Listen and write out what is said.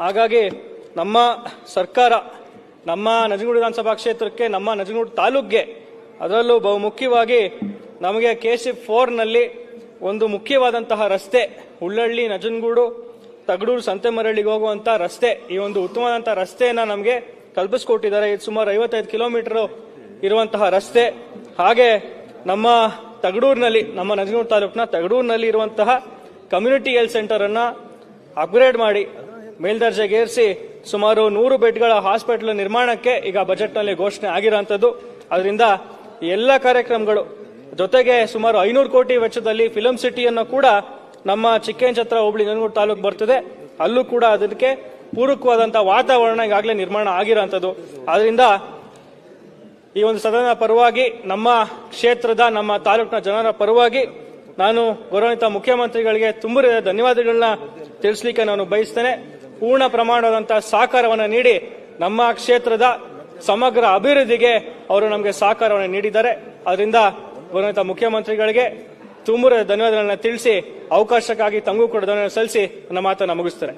ಹಾಗಾಗಿ ನಮ್ಮ ಸರ್ಕಾರ, ನಮ್ಮ ನಜನಗೂಡು ವಿಧಾನಸಭಾ ಕ್ಷೇತ್ರಕ್ಕೆ, ನಮ್ಮ ನಜನಗೂಡು ತಾಲೂಕ್ಗೆ ಅದರಲ್ಲೂ ಬಹುಮುಖ್ಯವಾಗಿ ನಮಗೆ ಕೆ ಸಿ ಫೋರ್ನಲ್ಲಿ ಒಂದು ಮುಖ್ಯವಾದಂತಹ ರಸ್ತೆ ಉಳ್ಳಳ್ಳಿ ನಜನಗೂಡು ತಗಡೂರು ಸಂತೆಮರಳ್ಳಿಗೆ ಹೋಗುವಂತ ರಸ್ತೆ, ಈ ಒಂದು ಉತ್ತಮವಾದಂಥ ರಸ್ತೆಯನ್ನು ನಮಗೆ ಕಲ್ಪಿಸಿಕೊಟ್ಟಿದ್ದಾರೆ. ಇದು ಸುಮಾರು ಐವತ್ತೈದು ಕಿಲೋಮೀಟರ್ ಇರುವಂತಹ ರಸ್ತೆ. ಹಾಗೆ ನಮ್ಮ ತಗಡೂರಿನಲ್ಲಿ, ನಮ್ಮ ನಜನಗೂಡು ತಾಲೂಕಿನ ತಗಡೂರಿನಲ್ಲಿ ಇರುವಂತಹ ಕಮ್ಯುನಿಟಿ ಹೆಲ್ತ್ ಸೆಂಟರ್ ಅನ್ನ ಅಪ್ಗ್ರೇಡ್ ಮಾಡಿ ಮೇಲ್ದರ್ಜೆಗೇರಿಸಿ ಸುಮಾರು ನೂರು ಬೆಡ್ಗಳ ಹಾಸ್ಪಿಟಲ್ ನಿರ್ಮಾಣಕ್ಕೆ ಈಗ ಬಜೆಟ್ನಲ್ಲಿ ಘೋಷಣೆ ಆಗಿರೋಂಥದ್ದು. ಅದರಿಂದ ಎಲ್ಲ ಕಾರ್ಯಕ್ರಮಗಳು ಜೊತೆಗೆ ಸುಮಾರು ಐನೂರು ಕೋಟಿ ವೆಚ್ಚದಲ್ಲಿ ಫಿಲಂ ಸಿಟಿಯನ್ನು ಕೂಡ ನಮ್ಮ ಚಿಕ್ಕೇಂಚತ್ರ ಹೋಬಳಿ ನಂಜನಗೂಡು ತಾಲೂಕು ಬರ್ತದೆ. ಅಲ್ಲೂ ಕೂಡ ಅದಕ್ಕೆ ಪೂರಕವಾದಂಥ ವಾತಾವರಣ ಈಗಾಗಲೇ ನಿರ್ಮಾಣ ಆಗಿರೋಂಥದ್ದು. ಆದ್ರಿಂದ ಈ ಒಂದು ಸದನ ಪರವಾಗಿ ನಮ್ಮ ಕ್ಷೇತ್ರದ ನಮ್ಮ ತಾಲೂಕಿನ ಜನರ ಪರವಾಗಿ ನಾನು ಗೌರವಿತ ಮುಖ್ಯಮಂತ್ರಿಗಳಿಗೆ ತುಂಬ ಧನ್ಯವಾದಗಳನ್ನ ತಿಳಿಸ್ಲಿಕ್ಕೆ ನಾನು ಬಯಸ್ತೇನೆ. ಪೂರ್ಣ ಪ್ರಮಾಣವಾದಂತಹ ಸಹಕಾರವನ್ನು ನೀಡಿ ನಮ್ಮ ಕ್ಷೇತ್ರದ ಸಮಗ್ರ ಅಭಿವೃದ್ಧಿಗೆ ಅವರು ನಮಗೆ ಸಹಕಾರವನ್ನು ನೀಡಿದ್ದಾರೆ. ಅದರಿಂದ ಬರುವಂತಹ ಮುಖ್ಯಮಂತ್ರಿಗಳಿಗೆ ತುಂಬ ಧನ್ಯವಾದಗಳನ್ನು ತಿಳಿಸಿ, ಅವಕಾಶಕ್ಕಾಗಿ ತಂಗು ಕೂಡ ಧನ್ಯವಾದ ಸಲ್ಲಿಸಿ ನನ್ನ ಮಾತನ್ನು ಮುಗಿಸ್ತಾರೆ